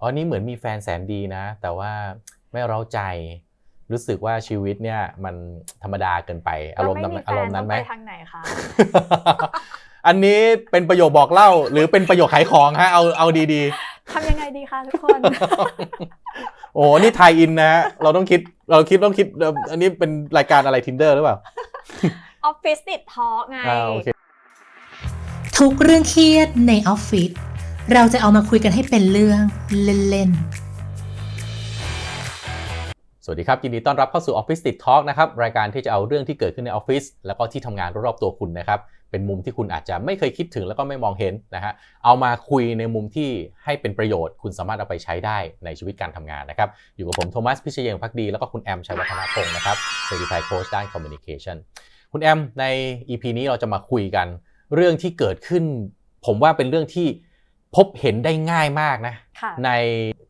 อ๋อนี่เหมือนมีแฟนแสนดีนะ แต่ว่าไม่เร้าใจ รู้สึกว่าชีวิตเนี่ยมันธรรมดาเกินไป อารมณ์นั้นแล้วอารมณ์นั้นไหมแฟต้องไปทางไหนคะอันนี้เป็นประโยคบอกเล่า หรือเป็นประโยคขายของฮะเอาเอาดีทำยังไงดีคะทุกคนๆโอ้นี่ไทยอินนะฮะเราต้องคิดเราคิดต้องคิดเอ่ออันนี้เป็นรายการอะไร tinder หรือเปล่าออฟฟิศติดทอล์กไงอ่าโอเคทุกเรื่องเครียดในออฟฟิศ เราจะเอามาคุยกันให้เป็นเรื่องเล่นๆ สวัสดีครับ ยินดีต้อนรับเข้าสู่ Office Tick Talk นะครับ รายการที่จะเอาเรื่องที่เกิดขึ้นในออฟฟิศแล้วก็ที่ทำงานรอบๆตัวคุณนะครับ เป็นมุมที่คุณอาจจะไม่เคยคิดถึงแล้วก็ไม่มองเห็นนะฮะ เอามาคุยในมุมที่ให้เป็นประโยชน์ คุณสามารถเอาไปใช้ได้ในชีวิตการทำงานนะครับ อยู่กับผมโทมัสพิเชยงพักดี แล้วก็คุณแอมชัยวัฒนพงศ์นะครับ Certified Coach ด้าน Communication คุณแอมใน EP นี้เราจะมาคุยกัน เรื่องที่เกิดขึ้น ผมว่าเป็นเรื่องที่ พบเห็นได้ง่ายมากนะค่ะใน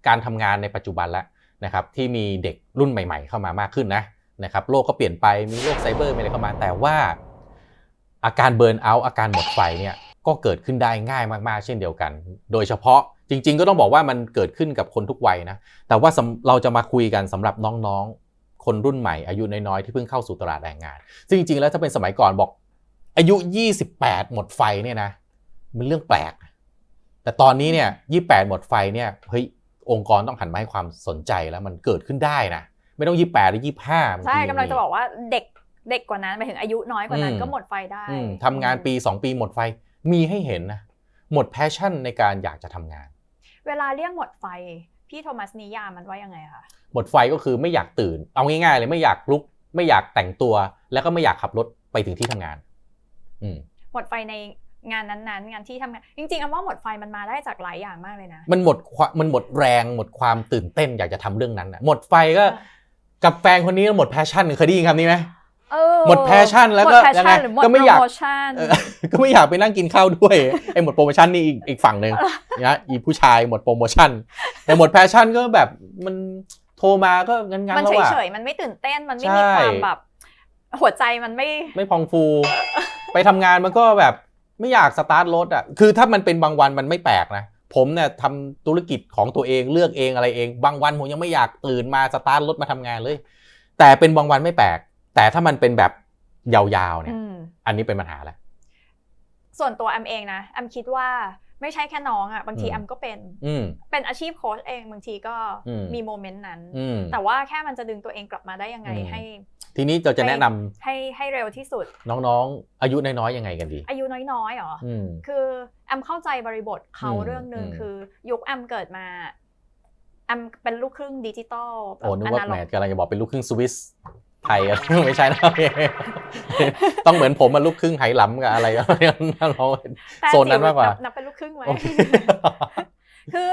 การทำงานในปัจจุบันแล้วนะครับที่มีเด็กรุ่นใหม่ๆ เข้ามามากขึ้นนะนะครับโลกก็เปลี่ยนไปมีโลกไซเบอร์มีอะไรเข้ามา แต่ว่า อาการเบิร์นเอาท์อาการหมดไฟเนี่ยก็เกิดขึ้นได้ง่ายมากๆ เช่นเดียวกัน โดยเฉพาะจริง ๆ ก็ต้องบอกว่ามันเกิดขึ้นกับคนทุกวัยนะแต่ว่าสำเราจะมาคุยกันสำหรับน้องๆ คนรุ่นใหม่ อายุน้อยๆที่เพิ่งเข้าสู่ตลาดแรงงาน ซึ่งจริงๆแล้วถ้าเป็นสมัยก่อนบอกอายุ 28 หมดไฟเนี่ยนะมันเรื่องแปลก แต่ตอนนี้เนี่ย28หมดไฟเนี่ยเฮ้ยองค์กรต้องหันมาให้ความสนใจแล้วมันเกิดขึ้นได้นะไม่ต้อง28หรือ25บางใช่ทีกำลังจะบอกว่าเด็กเด็กกว่านั้นไปถึงอายุน้อยกว่านั้นอืมก็หมดไฟได้อืมทำงานปี 2 ปีหมดไฟมีให้เห็นนะหมดแพชชั่นในการอยากจะทำงาน เวลาเรียกหมดไฟพี่โทมัสนิยามมันว่ายังไงคะหมดไฟก็คือไม่อยากตื่น เอาง่ายๆเลยไม่อยากลุก ไม่อยากแต่งตัว แล้วก็ไม่อยากขับรถไปถึงที่ทำงาน อืมหมดไฟใน งานนั้นๆ งานที่ทำงานจริงๆอันว่าหมดไฟมันมาได้จากหลายอย่างมากเลยนะ มันหมดความมันหมดแรงหมดความตื่นเต้นอยากจะทำเรื่องนั้นนะหมดไฟก็กับแฟนคนนี้หมดแพชชั่นเคยได้ยินคำนี้ไหมเออหมด passion แล้วก็หมด passion ยังไงหรือหมดก็ไม่อยากโปรโมชั่นเออก็ไม่อยากไปนั่งกินข้าวด้วยไอ้หมดโปรโมชั่นนี่อีกอีกฝั่งหนึ่งนะอีผู้ชายหมดโปรโมชั่นแต่หมดแพชชั่นก็แบบมันโทรมาก็งั้นๆมันแล้วอะเฉยๆมันไม่ตื่นเต้นมันไม่ใช่มีความแบบ หัวใจมันไม่ไม่พองฟู ไปทำงานมันก็แบบ ไม่อยากสตาร์ทรถอะคือถ้ามันเป็นบางวันมันไม่แปลกนะ ผมเนี่ยทำธุรกิจของตัวเองเลือกเองอะไรเอง บางวันผมยังไม่อยากตื่นมาสตาร์ทรถมาทำงานเลย แต่เป็นบางวันไม่แปลก แต่ถ้ามันเป็นแบบยาวๆเนี่ยอืมอันนี้เป็นปัญหาแหละส่วนตัวแอมเองนะแอมคิดว่าไม่ใช่แค่น้องอะบางทีอืมแอมก็เป็นอืมเป็นอาชีพโค้ชเองบางทีก็อืมมีโมเมนต์นั้นอืมแต่ว่าแค่มันจะดึงตัวเองกลับมาได้ยังไงอืมให้ ทีนี้เราจะแนะนำให้ให้เร็วที่สุด น้องๆ อายุน้อยๆยังไงกันดี อายุน้อยๆเหรออืมคือแอมเข้าใจบริบทเขาอืมเรื่องหนึ่งอืมคือ ยุคแอมเกิดมาแอมเป็นลูกครึ่งดิจิตอลแบบโอ้นึกว่าอแหมล็อกกำลังจะบอกเป็นลูกครึ่งสวิสไทยอะไม่ใช่นะต้องเหมือนผมมาลูกครึ่งไหหลำกับอะไรก็เราแต่โซนนั้นมากกว่านับนับเป็นลูกครึ่งไหมโอเคคือ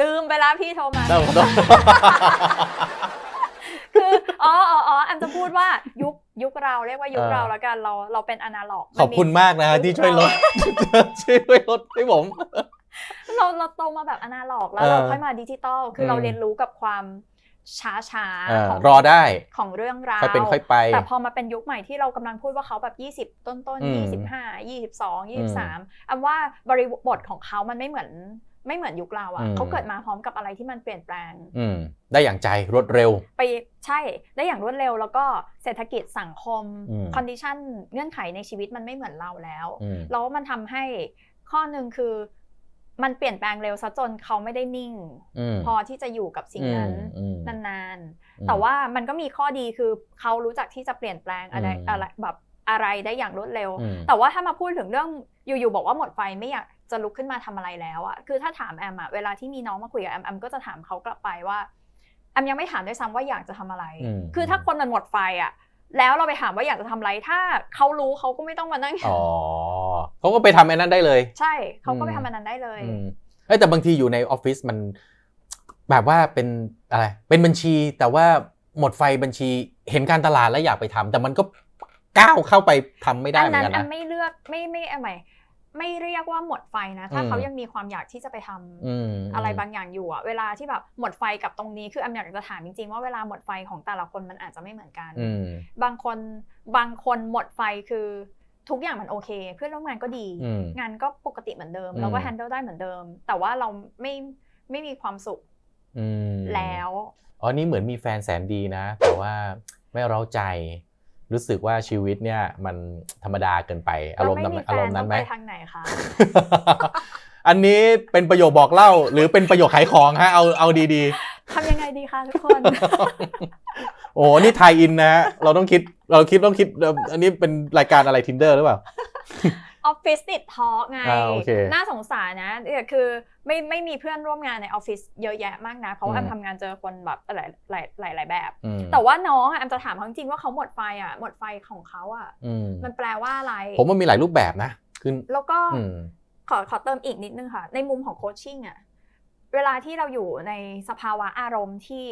ลืมไปแล้วพี่โทรมาต้องต้อง คืออ๋ออ๋ออ๋อแอมจะพูดว่ายุคยุคเราเรียกว่ายุคเออเราแล้วกันเราเราเป็นอนาล็อก ขอบคุณมากนะฮะที่ช่วยลดช่วยลดให้ผมเราเราโตมาแบบอนาล็อกแล้วเออเราค่อยมาดิจิตอลคืออมเราเรียนรู้กับความช้าช้าๆอ่าของรอได้ของเรื่องราวค่อยเป็นค่อยไป แต่พอมาเป็นยุคใหม่ที่เรากำลังพูดว่าเขาแบบ 20 ต้นต้นอืมยี่สิบห้ายี่สิบสองยี่สิบสามอันว่าบริบทของเขามันไม่เหมือน ไม่เหมือนยุคเราอือะ่ะมเขาเกิดมาพร้อมกับอะไรที่มันเปลี่ยนแปลงอืมได้อย่างใจรวดเร็ว ไปใช่ได้อย่างรวดเร็ว แล้วก็เศรษฐกิจสังคมอืมคอนดิชันเงื่อนไขในชีวิตมันไม่เหมือนเราแล้วอืมแล้วมันทำให้ข้อหนึ่งคือมันเปลี่ยนแปลงเร็วซะจนเขาไม่ได้นิ่งอืมพอที่จะอยู่กับสิ่งนั้นอืมนานอืมๆแต่ว่ามันก็มีข้อดีคือเขารู้จักที่จะเปลี่ยนแปลงอะไรอืมอะไรแบบ อะไรได้อย่างรวดเร็วอืมแต่ว่าถ้ามาพูดถึงเรื่องอยู่ๆบอกว่าหมดไฟไม่อยากจะลุกขึ้นมาทำอะไรแล้วอะคือถ้าถามแอมอะเวลาที่มีน้องมาคุยกับแอมแอมก็จะถามเขากลับไปว่าแอมยังไม่ถามด้วยซ้ำว่าอยากจะทำอะไรอืมคือถ้าคนมันหมดไฟอะแล้วเราไปถามว่าอยากจะทำอะไร ถ้าเขารู้เขาก็ไม่ต้องมานั่งอ๋อเขาก็ไปทำไอ้นั้นได้เลย ใช่เขาก็ไปอืมทำอันนั้นได้เลยอืมเอ้ยแต่บางทีอยู่ในออฟฟิศมันแบบว่าเป็นอะไร เป็นบัญชีแต่ว่าหมดไฟบัญชีเห็นการตลาดแล้วอยากไปทำแต่มันก็ ก้าวเข้าไปทำไม่ได้อัเหมือนั้นนกันอันะนไม่เลือกไม่ไม่เอาใหม่ไม่เรียกว่าหมดไฟนะ ถ้าอืมเขายังมีความอยากที่จะไปทำอืมอะไรบางอย่างอยู่อะเวลาที่แบบหมดไฟกับตรงนี้คือแอมอยากจะถามจริงๆ ว่าเวลาหมดไฟของแต่ละคนมันอาจจะไม่เหมือนกันอืมบางคนบางคนหมดไฟคือทุกอย่างมันโอเค เพื่อนร่วมงานก็ดีอืมงานก็ปกติเหมือนเดิมอืมเราก็แฮนเดิลได้เหมือนเดิม แต่ว่าเราไม่ไม่มีความสุขอืมแล้วอ๋อนี่เหมือนมีแฟนแสนดีนะ แต่ว่าไม่เร้าใจ รู้สึกว่าชีวิตเนี่ยมันธรรมดาเกินไป อารมณ์เไม่นั้นมีแฟอารมณ์นั้นไหมต้องไปทางไหนคะอันนี้เป็นประโยคบอกเล่า หรือเป็นประโยคขายของฮะเอาเอาดีทำยังไงดีคะทุกคนๆโอ้นี่ไทยอินนะฮะเราต้องคิดเราคิดต้องคิดเอ่ออันนี้เป็นรายการอะไร tinder หรือเปล่า ออฟฟิศติดทอล์กไง อ่าโอเค น่าสงสารนะเนี่ยคือไม่ไม่มีเพื่อนร่วมงานในออฟฟิศเยอะแยะมากนะ เพราะว่าอืแอมมทำงานเจอคนแบบหลายหลายหลายหลายแบบ อืมแต่ว่าน้องอะแอมจะถามเขาจริงๆว่าเขาหมดไฟอะหมดไฟของเขาอะอืมมันแปลว่าอะไร ผมว่ามีหลายรูปแบบนะคือแล้วก็ อืม ขอขอเติมอีกนิดนึงค่ะ ในมุมของโคชชิ่งอะเวลาที่เราอยู่ในสภาวะอารมณ์ที่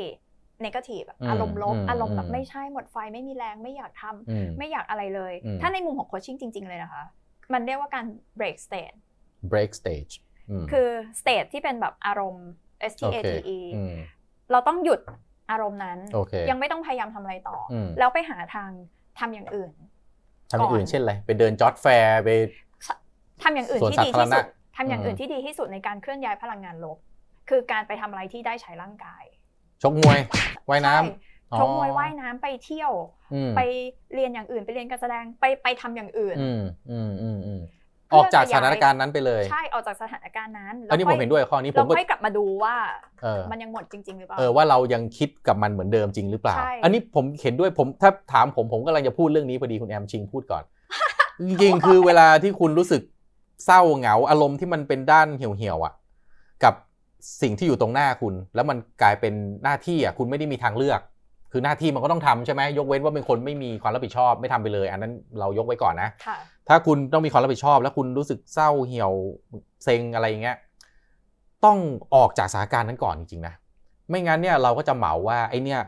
นกาทีฟอืมอารมณ์ลบอืมอารมณ์แบอืบม ไม่ใช่หมดไฟไม่มีแรงไม่อยากทำอืม ไม่อยากอะไรเลย อืม ถ้าในมุมของโคชชิ่งจริง ๆ เลยนะคะ มันเรียกว่าการ break state break stage มคือ state ที่เป็นแบบอารมณ์ S T โอ A เค T E อืมเราต้องหยุดอารมณ์นั้นโอเคยังไม่ต้องพยายามทำอะไรต่ออมแล้วไปหาทางทำอย่างอื่นทำอย่างอื่นก่อนเช่นอะไร ไปเดินจอร์ดแฟร์ไปทำอย่างอื่นส่วนที่สาดีธารที่ณะสุดทำอย่างอื่นอืมที่ดีที่สุดในการเคลื่อนย้ายพลังงานลบ คือการไปทำอะไรที่ได้ใช้ร่างกาย ชกมวย ว่ายน้ใช่อ๋อชกมวยว่ายน้ำไปเที่ยวำอืมไปเรียนอย่างอื่นไปเรียนการแสดงไปไปทำอย่างอื่นอืมอืมอืมอืมเพื่อออกจากขสยายถานการณ์นั้นไปเลยใช่ออกจากสถานการณ์นั้นอันนี้ผมเห็นด้วยข้อนี้ผเรามก็ค่อยกลับมาดูว่าเออมันยังหมดจริง ๆ หรือเปล่าเออว่าเรายังคิดกับมันเหมือนเดิมจริงหรือเปล่าใช่อันนี้ผมเห็นด้วยผมถ้าถามผมผมกำลังจะพูดเรื่องนี้พอดีคุณแอมชิงพูดก่อนจริงๆคือเวลาที่คุณรู้สึกเศร้าเหงาอารมณ์ที่มันเป็นด้านเหี่ยวๆอะ กับสิ่งที่อยู่ตรงหน้าคุณ แล้วมันกลายเป็นหน้าที่อะคุณไม่ได้มีทางเลือก คือหน้าที่มันก็ต้องทำใช่ไหมยกเว้นว่าเป็นคนไม่มีความรับผิดชอบ ไม่ทำไปเลย อันนั้นเรายกไว้ก่อนนะ ค่ะ ถ้าคุณต้องมีความรับผิดชอบ แล้วคุณรู้สึกเศร้าเหี่ยวเซ็งอะไรอย่างเงี้ยต้องออกจากสถานการณ์นั้นก่อนจริงๆนะไม่งั้นเนี่ยเราก็จะเหมาว่าไอเนี่ย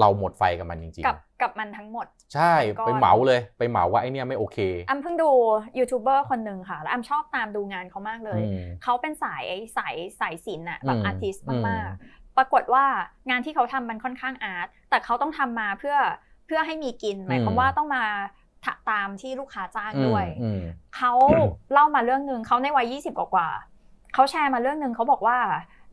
เราหมดไฟกับมันจริงกับกับมันทั้งหมด ๆ ใช่ก่อน ไปเหมาเลย ไปเหมาว่าไอเนี่ยไม่โอเคอัมเพิ่งดูยูทูบเบอร์คนหนึ่งค่ะ แล้วอัมชอบตามดูงานเขามากเลย อืม เขาเป็นสายสายสายศิลป์อะแบบอืมอาร์ติสอืมมากๆ ปรากฏว่างานที่เขาทำมันค่อนข้างอาร์ตแต่เขาต้องทำมาเพื่อเพื่อให้มีกินหมายความว่าต้องมาทะตามที่ลูกค้าจ้างด้วยอืมเขาเล่ามาเรื่องหนึ่งเขาในวัย20กว่ากว่าๆเขาแชร์มาเรื่องหนึ่งเขาบอกว่า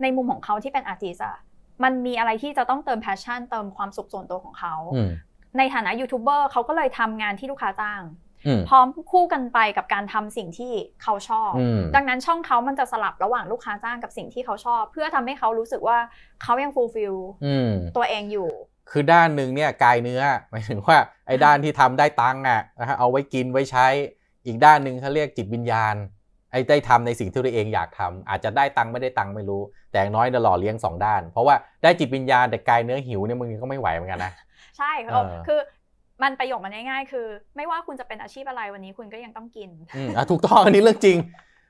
ในมุมของเขาที่เป็นอาร์ติสอะมันมีอะไรที่จะต้องเติมแพชชั่นเติมความสุขส่วนตัวของเขาอืมในฐานะยูทูบเบอร์เขาก็เลยทำงานที่ลูกค้าจ้างอืม พร้อมคู่กันไปกับการทำสิ่งที่เขาชอบอืมดังนั้นช่องเขามันจะสลับระหว่างลูกค้าจ้างกับสิ่งที่เขาชอบ เพื่อทำให้เขารู้สึกว่าเขายังฟูลฟิลอืมตัวเองอยู่ คือด้านหนึ่งเนี่ยกายเนื้อหมายถึงว่าไอ้ด้านที่ทำได้ตังค์อะนะฮะเอาไว้กินไว้ใช้อีกด้านหนึ่งเขาเรียกจิตวิญญาณไอ้ได้ทำในสิ่งที่ตัวเองอยากทำอาจจะได้ตังค์ไม่ได้ตังค์ไม่รู้ แต่อย่างน้อยเนี่ยหล่อเลี้ยงสองด้าน เพราะว่าได้จิตวิญญาณแต่กายเนื้อหิวเนี่ยมึงก็ไม่ไหวเหมือนกันนะใช่เออคือ มันประโยคมันง่ายๆ คือ ไม่ว่าคุณจะเป็นอาชีพอะไรวันนี้คุณก็ยังต้องกินอืมอะถูกต้องอันนี้เรื่องจริง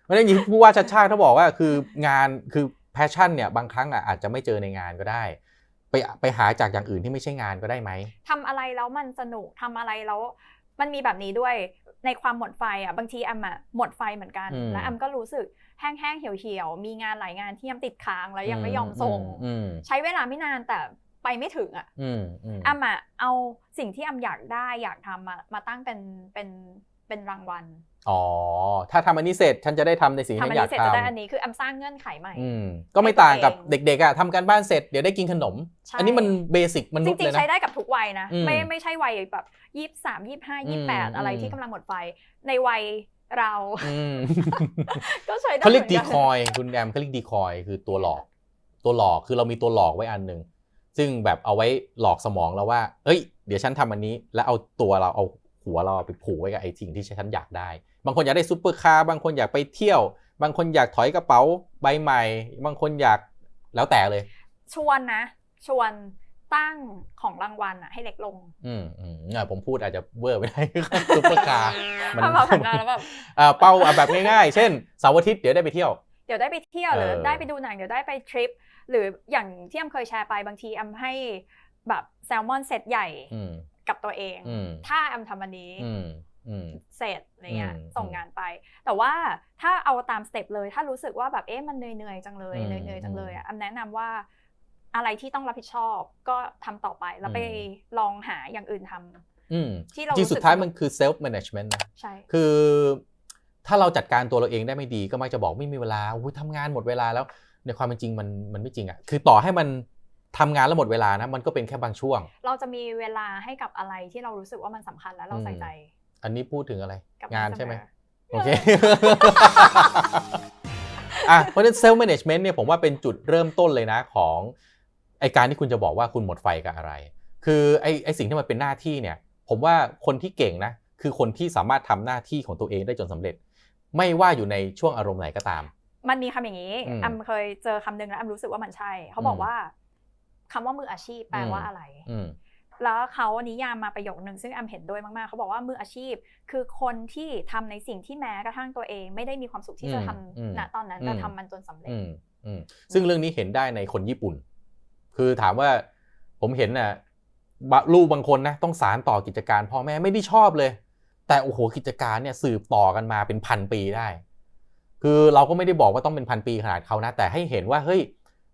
ไม่ได้ยินผู้ว่าชัดชาติเขาบอกว่าคืองานคือแพชชั่นเนี่ยบางครั้งอะอาจจะไม่เจอในงานก็ได้ ไปไปหาจากอย่างอื่นที่ไม่ใช่งานก็ได้ไหม ทำอะไรแล้วมันสนุกทำอะไรแล้วมันมีแบบนี้ด้วยในความหมดไฟอะบางทีแอมอะหมดไฟเหมือนกัน อืม แล้วแอมก็รู้สึกแห้งๆเหี่ยวๆมีงานหลายงานที่ยังติดค้างแล้วยังไม่ยอมส่ง อืม ใช้เวลาไม่นานแต่ ไปไม่ถึงอะอืมอืมแอมอะเอาสิ่งที่แอมอยากได้อยากทำมามาตั้งเป็นเป็นเป็นรางวัลอ๋อ ถ้าทำอันนี้เสร็จฉันจะได้ทำในสิ่งทำที่อันอยานี้กเสร็จจะได้อันทำนี้คือแอมสร้างเงื่อนไขใหม่อืมก็ไม่ต่างกับให้ตัวเองเด็กๆอะทำการบ้านเสร็จเดี๋ยวได้กินขนมใช่อันนี้มันเบสิกมจนุษย์ริเลงยๆใช้นะได้กับทุกวัยนะอืมไม่ไม่ใช่วัยแบบยี่สามยี่ห้ายี่แปดอืมอะไรอืมที่กำลังหมดไฟในวัยเราอืมก็ใช้ได้เขาเรียกหมืดีอนนคอย คุณแอมเขาเรียกดีคอย คือตัวหลอก ตัวหลอกคือเรามีตัวหลอกไว้อันหนึ่ง ซึ่งแบบเอาไว้หลอกสมองเราว่า เอ้ย เดี๋ยวฉันทำอันนี้ แล้วเอาตัวเราเอาหัวเราไปผูกไว้กับไอ้สิ่งที่ฉันอยากได้ บางคนอยากได้ซูเปอร์คาร์ บางคนอยากไปเที่ยว บางคนอยากถอยกระเป๋าใบใหม่ บางคนอยากแล้วแต่เลย ชวนนะ ชวนตั้งของรางวัลอะให้เล็กลง อืมอืมอะผมพูดอาจจะเวอร์ไปได้ซูเปอร์คาร์มันถ้าแบบทำงานแล้วแบบอ่าเป้าอะแบบง่ายๆ เช่นเสาร์อาทิตย์เดี๋ยวได้ไปเที่ยว เดี๋ยวได้ไปเที่ยวหรือเออได้ไปดูหนังเดี๋ยวได้ไปทริป หรืออย่างที่แอมเคยแชร์ไปบางทีแอมให้แบบแซลมอนเซตใหญ่อืมกับตัวเองอืมถ้าแอมทำอันนี้อืมอืมเสร็จอะไรเงี้ยอืมส่งงานไป แต่ว่าถ้าเอาตามสเต็ปเลย ถ้ารู้สึกว่าแบบเอ๊ะมันเหนื่อยๆจังเลยอืมเหนื่อยๆจังเลยอะแอมแนะนำว่าอะไรที่ต้องรับผิดชอบก็ทำต่อไปแล้วไปอืมลองหาอย่างอื่นทำอืมที่เราจริงรู้สึกสุดท้ายสนุกมันคือ self management นะใช่คือ ถ้าเราจัดการตัวเราเองได้ไม่ดีก็มักจะบอกไม่มีเวลาอุ้ยทำงานหมดเวลาแล้ว ในความเป็นจริงมันมันไม่จริงอะคือต่อให้มันทำงานแล้วหมดเวลานะมันก็เป็นแค่บางช่วง เราจะมีเวลาให้กับอะไรที่เรารู้สึกว่ามันสำคัญและเราใส่ใจ อันนี้พูดถึงอะไรกับงานเสอใช่ไหมโอเคอะเพราะฉะนั้นเซลล์แมネจเมนต์เนี่ยผมว่าเป็นจุดเริ่มต้นเลยนะของไอการที่คุณจะบอกว่าคุณหมดไฟกับอะไร คือไอไอสิ่งที่มันเป็นหน้าที่เนี่ย ผมว่าคนที่เก่งนะ คือคนที่สามารถทำหน้าที่ของตัวเองได้จนสำเร็จ ไม่ว่าอยู่ในช่วงอารมณ์ไหนก็ตาม มันมีคำอย่างนี้อืมแอมเคยเจอคำหนึ่งแล้วแอมรู้สึกว่ามันใช่ เขาบอกอืมว่าคำว่ามืออาชีพแปลว่าอืมอะไรอืมแล้วเขานิยามมาประโยคนึงซึ่งแอมเห็นด้วยมากๆ เขาบอกว่ามืออาชีพ คือคนที่ทำในสิ่งที่แม้กระทั่งตัวเอง ไม่ได้มีความสุขที่จะทำอืมณตอนนั้นอืมแต่ทำมันจนสำเร็จอืมอืมซึ่งเรื่องนี้เห็นได้ในคนญี่ปุ่น คือถามว่าผมเห็นน่ะบะลูกบางคนนะต้องสารต่อกิจการพ่อแม่ไม่ได้ชอบเลย แต่โอ้โหกิจการเนี่ยสืบต่อกันมาเป็นพันปีได้ คือเราก็ไม่ได้บอกว่าต้องเป็นพันปีขนาดเขานะ แต่ให้เห็นว่าเฮ้ย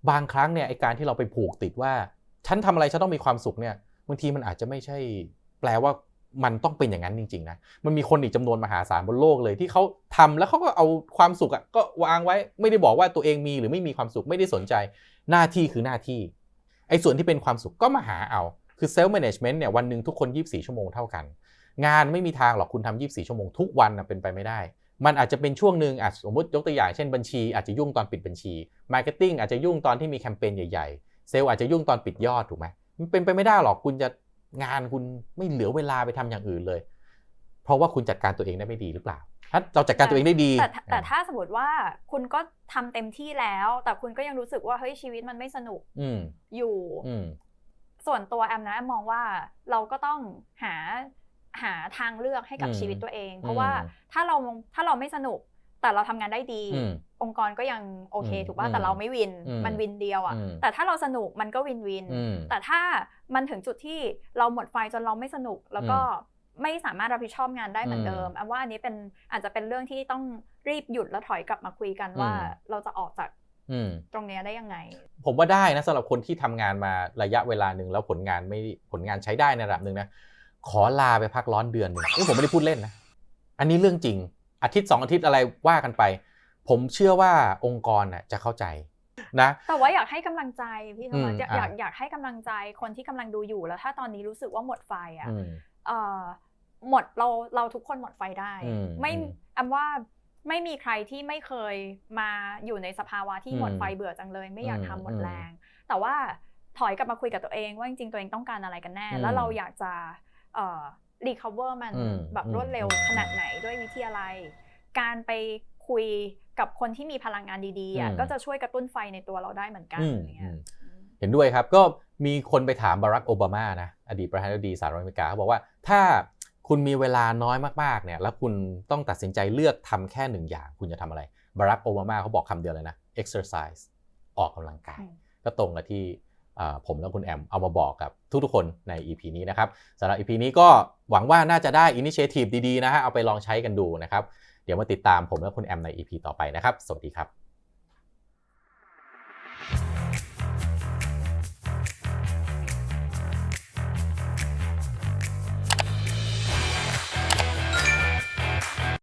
บางครั้งเนี่ยไอการที่เราไปผูกติดว่า ฉันทำอะไรฉันต้องมีความสุขเนี่ยบางทีมันอาจจะไม่ใช่แปลว่ามันต้องเป็นอย่างนั้นจริงๆนะมันมีคนอีกจำนวนมหาศาลบนโลกเลยที่เขาทำแล้วเขาก็เอาความสุขอะก็วางไว้ไม่ได้บอกว่าตัวเองมีหรือไม่มีความสุขไม่ได้สนใจหน้าที่คือหน้าที่ไอ้ส่วนที่เป็นความสุขก็มาหาเอาคือเซลฟ์แมネจเมนต์เนี่ยวันหนึ่งทุกคน 24 ชั่วโมงเท่ากัน งานไม่มีทางหรอกคุณทำ24 ชั่วโมงทุกวันนะเป็นไปไม่ได้ มันอาจจะเป็นช่วงหนึ่งอะสมมติยกตัวอย่างเช่นบัญชี อาจจะยุ่งตอนปิดบัญชีมาร์เก็ตติ้งอาจจะยุ่งตอนที่มีแคมเปญใหญ่ๆ เซลล์อาจจะยุ่งตอนปิดยอดถูกไหมมันเป็นไปไม่ได้หรอกคุณจะงานคุณไม่เหลือเวลาไปทำอย่างอื่นเลย เพราะว่าคุณจัดการตัวเองได้ไม่ดีหรือเปล่า ถ้าเราจัดการตัวเองได้ดี แต่แต่ถ้าสมมติว่าคุณก็ทำเต็มที่แล้ว แต่คุณก็ยังรู้สึกว่าเฮ้ยชีวิตมันไม่สนุกอืมอยู่อืมส่วนตัวแอมนะแอมมองว่าเราก็ต้องหา หาทางเลือกให้กับอืมชีวิตตัวเอง เพราะว่าอืมถ้าเราถ้าเราไม่สนุกแต่เราทำงานได้ดีอืมองค์กรก็ยังโอเคอืมถูกป่ะอืมแต่เราไม่วินอืมมันวินเดียวอะอืมแต่ถ้าเราสนุกมันก็วินวินอืมแต่ถ้ามันถึงจุดที่เราหมดไฟจนเราไม่สนุกแล้วก็ไม่สามารถรับผิดชอบงานได้เหมือนเดิมอืมแอมว่าอันนี้เป็นอาจจะเป็นเรื่องที่ต้องรีบหยุดแล้วถอยกลับมาคุยกันว่าอืมเราจะออกจากอืมตรงเนี้ยได้ยังไง ผมว่าได้นะสำหรับคนที่ทำงานมาระยะเวลาหนึ่งแล้วผลงานไม่ผลงานใช้ได้ในระดับหนึ่งนะ ขอลาไปพักร้อนเดือนหนึ่งนี่ผมไม่ได้พูดเล่นนะ อันนี้เรื่องจริง อาทิตย์สองอาทิตย์อะไรว่ากันไป ผมเชื่อว่าองค์กรน่ะจะเข้าใจนะแต่ว่าอยากให้กำลังใจพี่ธรรมะอืมอยากอะอยากอยากให้กำลังใจคนที่กำลังดูอยู่แล้ว ถ้าตอนนี้รู้สึกว่าหมดไฟอะอืมเอ่อหมดเราเราทุกคนหมดไฟได้อืมไม่อืมแอมว่าไม่มีใครที่ไม่เคยมาอยู่ในสภาวะที่หมดอืมไฟเบื่อจังเลย ไม่อยากอืมทำหมดอืมแรง แต่ว่าถอยกลับมาคุยกับตัวเองว่าจริงๆตัวเองต้องการอะไรกันแน่อืมแล้วเราอยากจะ เอ่อ recover มันอืมแบบอืมรวดเร็วขนาดไหนด้วยวิธีอะไร การไปคุยกับคนที่มีพลังงานดีๆอะอืมก็จะช่วยกระตุ้นไฟในตัวเราได้เหมือนกันอืมอย่างเงี้อืยมเห็นด้วยครับก็มีคนไปถามบารักโอบามานะอดีตประธานาธิบดีสหรัฐอเมริกาเขาบอกว่าถ้าคุณมีเวลาน้อยมากๆเนี่ยแล้วคุณต้องตัดสินใจเลือกทำแค่หนึ่งอย่างคุณจะทำอะไรบารักโอบามาเขาบอกคำเดียวเลยนะ exercise ออกกำลังกายอืมก็ตรงกับที่อ่า ผมและคุณแอมเอามาบอกกับทุกๆคนใน EP นี้นะครับสำหรับ EP นี้ก็หวังว่าน่าจะได้ initiative ดีๆนะฮะเอาไปลองใช้กันดูนะครับ เดี๋ยวมาติดตามผมและคุณแอมใน EP ต่อไปนะครับ สวัสดีครับ